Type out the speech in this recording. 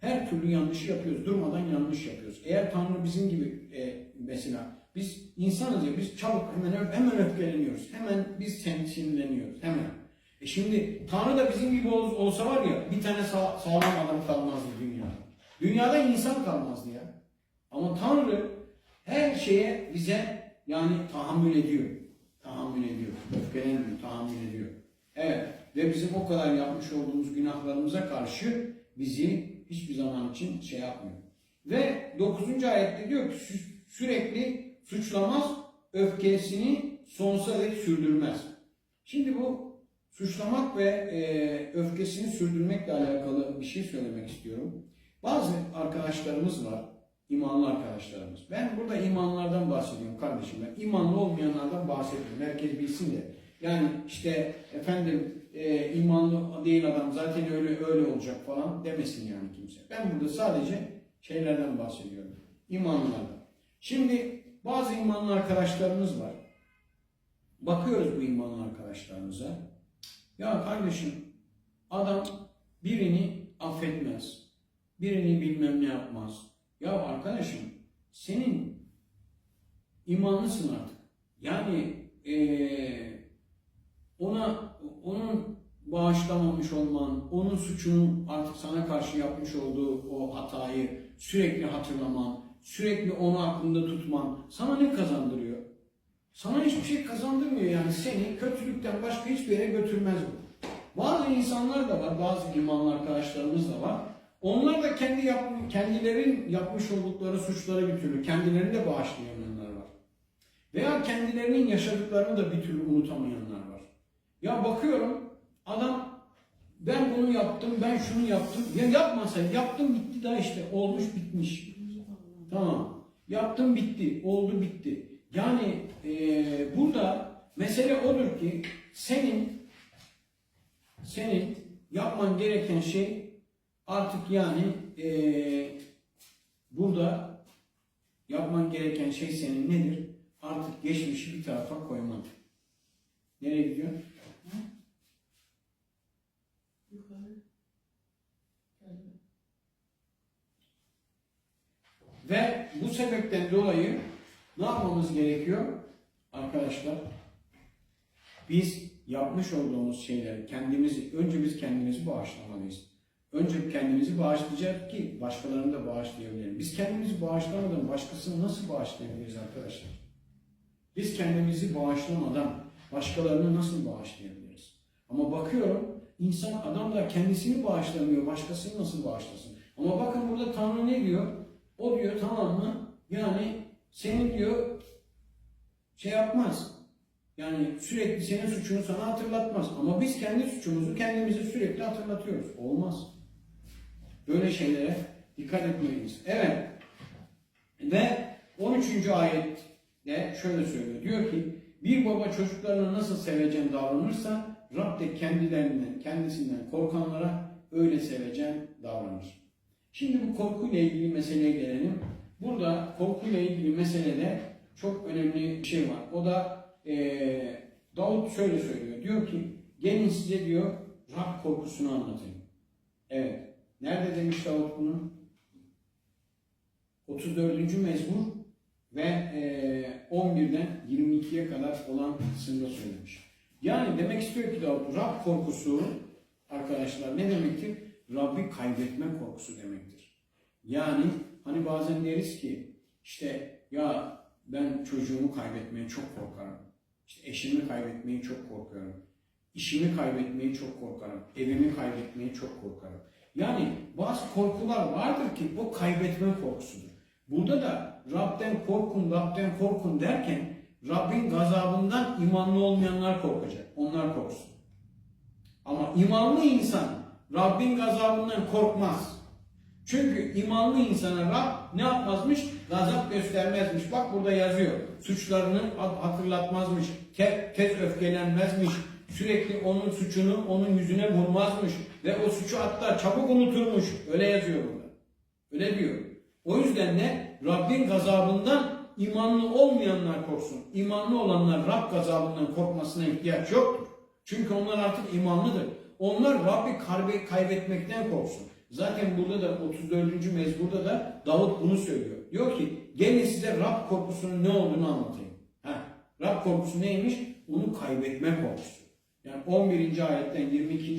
Her türlü yanlışı yapıyoruz. Durmadan yanlış yapıyoruz. Eğer Tanrı bizim gibi e, mesela biz insanız ya biz çabuk hemen hemen öfkeleniyoruz. Hemen biz sinirleniyoruz. Hemen. E şimdi Tanrı da bizim gibi ol- olsa var ya bir tane sağ, sağlam adam kalmazdı dünyada. Dünyada insan kalmazdı ya. Ama Tanrı her şeye bize yani tahammül ediyor. Tahammül ediyor. Öfkelenmiyor, tahammül ediyor. Evet. Ve bizim o kadar yapmış olduğumuz günahlarımıza karşı bizi hiçbir zaman için şey yapmıyor. Ve 9. ayette diyor ki sü- sürekli suçlamaz, öfkesini sonsuza dek sürdürmez. Şimdi bu suçlamak ve e, öfkesini sürdürmekle alakalı bir şey söylemek istiyorum. Bazı arkadaşlarımız var, imanlı arkadaşlarımız. Ben burada imanlardan bahsediyorum kardeşim. Ben imanlı olmayanlardan bahsediyorum. Herkes bilsin de. Yani işte efendim e, imanlı değil adam zaten öyle öyle olacak falan demesin yani kimse. Ben burada sadece şeylerden bahsediyorum. İmanlılardan. Şimdi bazı imanlı arkadaşlarımız var. Bakıyoruz bu imanlı arkadaşlarımıza. Ya kardeşim adam birini affetmez. Birini bilmem ne yapmaz. Ya arkadaşım senin imanlısın artık. Yani eee, olman, onun suçunu artık sana karşı yapmış olduğu o hatayı sürekli hatırlaman, sürekli onu aklında tutman sana ne kazandırıyor? Sana hiçbir şey kazandırmıyor yani seni kötülükten başka hiçbir yere götürmez bu. Bazı insanlar da var, bazı imanlı arkadaşlarımız da var. Onlar da kendi yap, kendilerin yapmış oldukları suçları bir türlü kendilerini de bağışlayamayanlar var. Veya kendilerinin yaşadıklarını da bir türlü unutamayanlar var. Ya bakıyorum adam ben bunu yaptım, ben şunu yaptım. Ya yapmasaydı, yaptım bitti daha işte olmuş bitmiş. Tamam. Yaptım bitti, oldu bitti. Yani eee, burada mesele odur ki senin senin yapman gereken şey artık yani eee, burada yapman gereken şey senin nedir? Artık geçmişi bir tarafa koyman. Nereye gidiyor? Yukarı. Geldi. Ve bu sebepten dolayı ne yapmamız gerekiyor? Arkadaşlar biz yapmış olduğumuz şeyleri kendimizi, önce biz kendimizi bağışlamalıyız. Önce kendimizi bağışlayacak ki başkalarını da bağışlayabilirim. Biz kendimizi bağışlamadan başkasını nasıl bağışlayabiliriz arkadaşlar? Biz kendimizi bağışlamadan başkalarını nasıl bağışlayabiliriz? Ama bakıyorum insan adam da kendisini bağışlamıyor, başkasını nasıl bağışlasın? Ama bakın burada Tanrı ne diyor? O diyor tamam mı? Yani senin diyor şey yapmaz. Yani sürekli senin suçunu sana hatırlatmaz. Ama biz kendi suçumuzu kendimize sürekli hatırlatıyoruz. Olmaz. Böyle şeylere dikkat etmeliyiz. Evet. Ve 13. ayette şöyle söylüyor. Diyor ki bir baba çocuklarına nasıl sevecen davranırsa Rab de kendilerinden, kendisinden korkanlara öyle sevecen davranır. Şimdi bu korkuyla ilgili meseleye gelelim. Burada korkuyla ilgili meselede çok önemli bir şey var. O da eee Davut şöyle söylüyor. Diyor ki gelin size diyor Rab korkusunu anlatayım. Evet. Nerede demiş Davut bunu? 34. mezmur ve eee 11'den 22'ye kadar olan kısımda söylemiş. Yani demek istiyor ki Rab korkusu arkadaşlar ne demektir? Rabbi kaybetme korkusu demektir. Yani hani bazen deriz ki işte ya ben çocuğumu kaybetmeye çok korkarım. İşte eşimi kaybetmeyi çok korkarım. İşimi kaybetmeyi çok korkarım. Evimi kaybetmeyi çok korkarım. Yani bazı korkular vardır ki o kaybetme korkusudur. Burada da Rab'den korkun, Rab'den korkun derken Rabbin gazabından imanlı olmayanlar korkacak. Onlar korksun. Ama imanlı insan Rabbin gazabından korkmaz. Çünkü imanlı insana Rab ne yapmazmış? Gazap göstermezmiş. Bak burada yazıyor. Suçlarını hatırlatmazmış. Te- tez öfkelenmezmiş. Sürekli onun suçunu onun yüzüne vurmazmış. Ve o suçu hatta çabuk unuturmuş. Öyle yazıyor burada. Öyle diyor. O yüzden de Rabbin gazabından imanlı olmayanlar korksun. İmanlı olanlar Rab gazabından korkmasına ihtiyaç yoktur. Çünkü onlar artık imanlıdır. Onlar Rabbi kaybetmekten korksun. Zaten burada da 34. mezburda da Davut bunu söylüyor. Diyor ki gelin size Rab korkusunun ne olduğunu anlatayım. Ha, Rab korkusu neymiş? Onu kaybetme korkusu. Yani 11. ayetten 22.